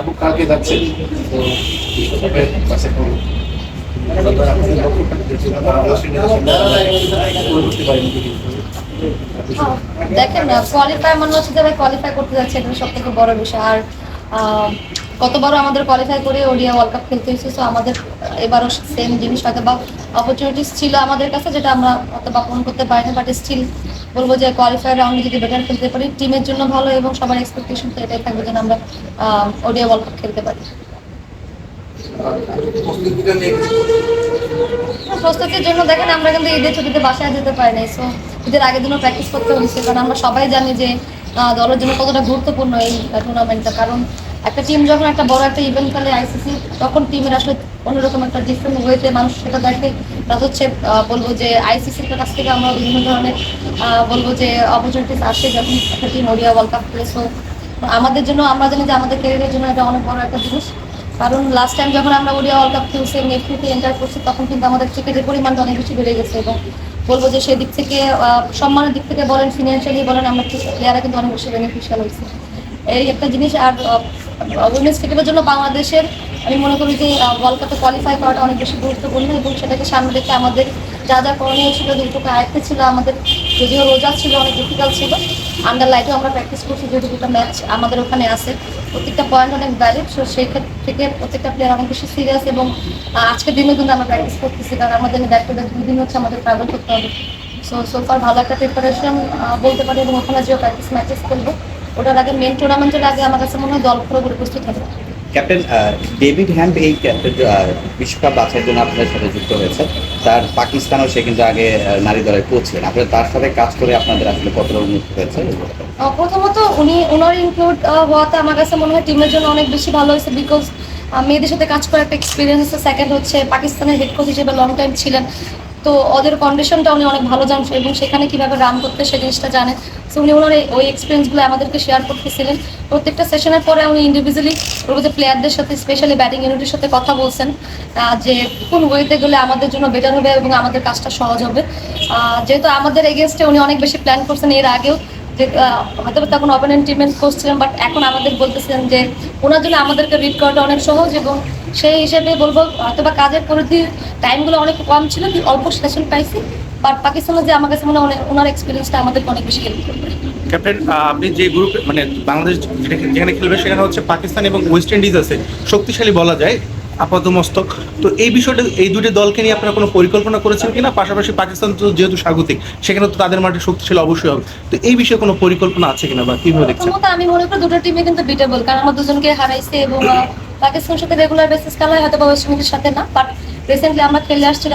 আপু কালকে যাচ্ছেন তো পারেনি কিন্তু। দেখেন কোয়ালিফাই মনে হচ্ছে যারা কোয়ালিফাই করতে যাচ্ছে, এটা সব থেকে বড় বিষয়। আর গতবারও আমাদের কোয়ালিফাই করে ওডিয়া ওয়ার্ল্ড কাপ খেলতে হয়েছে সো আমাদের এবারও সেম জিনিস হয়তো বা অপরচুনিটিস ছিল আমাদের কাছে যেটা আমরা হয়তো বা পূরণ করতে পারিনি বাট স্টিল বলব যে কোয়ালিফাই রাউন্ডে যদি বেটার খেলতে পারি টিমের জন্য ভালো এবং সবার এক্সপেকটেশন তো এটাই থাকবে যেন আমরা ওডিয়া ওয়ার্ল্ড কাপ খেলতে পারি। প্রস্তুতির জন্য দেখেন, আমরা কিন্তু ঈদের ছুটিতে বাসায় যেতে পারি নাই সো ঈদের আগের দিনও প্র্যাকটিস করতে হয়েছে, কারণ আমরা সবাই জানি যে দলের জন্য কতটা গুরুত্বপূর্ণ এই টুর্নামেন্টটা কারণ একটা টিম যখন একটা বড় একটা ইভেন্ট খেলে আইসিসি তখন টিমের আসলে অন্যরকম একটা ডিফারেন্ট ওয়েতে মানুষ সেটা দেখে। প্লাস হচ্ছে বলব যে আইসিসির কাছ থেকে আমরা বিভিন্ন ধরনের বলব যে অপরচুনিটিস আসে যখন একটা টিম ওডিয়া ওয়ার্ল্ড কাপ খেলে। সো আমাদের জন্য, আমরা জানি যে আমাদের ক্যারিয়ারের জন্য এটা অনেক বড় একটা জিনিস। কারণ লাস্ট টাইম যখন আমরা ওডিয়া ওয়ার্ল্ড কাপ খেলছি নেটফ্লিতে এন্টার করছি, তখন কিন্তু আমাদের ক্রিকেটের পরিমাণটা অনেক বেশি বেড়ে গেছে। এবং বলব যে সেই দিক থেকে সম্মানের দিক থেকে বলেন ফিনান্সিয়ালি বলেন, আমরা প্লেয়াররা কিন্তু অনেক বেশি বেনিফিশিয়াল হয়েছে। এই একটা জিনিস, আর উইমেন্স ক্রিকেটের জন্য বাংলাদেশের, আমি মনে করি যে ওয়ার্ল্ড কাপে কোয়ালিফাই করাটা অনেক বেশি গুরুত্বপূর্ণ এবং সেটাকে সামনে রেখে আমাদের যা যা করণীয় ছিল দুটোকে আয়ত্তে ছিল, আমাদের যদিও রোজা ছিল, অনেক ডিফিকাল্ট ছিল আন্ডার লাইটেও আমরা প্র্যাকটিস করছি, যেহেতু দুটো ম্যাচ আমাদের ওখানে আছে। প্রত্যেকটা পয়েন্ট অনেক ভ্যালিড সো সেই থেকে প্রত্যেকটা প্লেয়ার অনেক বেশি সিরিয়াস এবং আজকের দিনে কিন্তু আমরা প্র্যাকটিস করতেছি, কারণ আমাদের ব্যাক টু ব্যাক দুই দিন হচ্ছে আমাদের ট্রাভেল করতে হবে। সো সোফার ভালো একটা প্রিপারেশন বলতে পারি এবং ওখানে যে প্র্যাকটিস ম্যাচেস খেলব। ওটার আগে মেন টুর্নামেন্টের আগে আমার কাছে মনে হয় দল পুরোপুরি প্রস্তুত হবে। ক্যাপ্টেন ডেভিড হ্যাম্প এই ক্যাপ্টেন বিশ্বকাপ বাছাইয়ের জন্য আপনাদের সাথে যুক্ত হয়েছে। তার পাকিস্তানও সে কিন্তু আগে নারী দলের কোচ ছিলেন আপনারা তার সাথে কাজ করে আপনাদের আসলে কতটা উন্নতি হয়েছে? প্রথমত উনি ওনার ইনক্লুড হওয়াতে আমার কাছে মনে হয় টিমের জন্য অনেক বেশি ভালো হয়েছে বিকজ মেয়েদের সাথে কাজ করার একটা এক্সপিরিয়েন্স আছে। সেকেন্ড হচ্ছে পাকিস্তানের হেড কোচ হিসেবে লং টাইম ছিলেন। তো ওদের কন্ডিশনটা উনি অনেক ভালো জানেন এবং সেখানে কীভাবে রান করতে সে জিনিসটা জানেন। সো উনি ওনার ওই এক্সপিরিয়েন্সগুলো আমাদেরকে শেয়ার করতেছিলেন। প্রত্যেকটা সেশনের পরে উনি ইন্ডিভিজুয়ালি বলব প্লেয়ারদের সাথে স্পেশালি ব্যাটিং ইউনিটের সাথে কথা বলছেন যে কোন ওয়েতে গেলে আমাদের জন্য বেটার হবে এবং আমাদের কাজটা সহজ হবে। যেহেতু আমাদের এগেনস্টে উনি অনেক বেশি প্ল্যান করছেন, এর আগেও যে হয়তো তখন অপোনেন্ট টিমের কোচ বাট এখন আমাদের বলতেছেন যে, ওনার জন্য আমাদেরকে রিড করাটা অনেক সহজ এবং সেই হিসেবে বলব, হয়তো বা কাজের পরিধি টাইমগুলো অনেক কম ছিল অল্প সেশন পাইছি বাট পাকিস্তানে যে আমার কাছে মনে হয় ওনার এক্সপিরিয়েন্সটা আমাদেরকে অনেক বেশি হেল্প ক্যাপ্টেন আপনি যে গ্রুপ মানে বাংলাদেশ যেখানে খেলবে সেখানে হচ্ছে পাকিস্তান এবং ওয়েস্ট ইন্ডিজ আছে। শক্তিশালী বলা যায়। আপাতমস্তক তো এই বিষয়টা, এই দুটি দলকে নিয়ে আপনারা কোনো পরিকল্পনা করেছেন কিনা? পাশাপাশি পাকিস্তান তো যেহেতু স্বাগতিক, সেখানে তো তাদের মাঠে শক্তিশালী অবশ্যই হবে। তো এই বিষয়ে কোনো পরিকল্পনা আছে কিনা বা কীভাবে দেখছেন? আমি মনে করি দুটো টিমে কিন্তু বিটেবল কারণ আমরা দুজনকে হারাইছে এবং পাকিস্তানের সাথে রেগুলার বেসিস খেলা হয় হয়তো বা সাথে না বাট রিসেন্টলি আমরা খেলে আসছি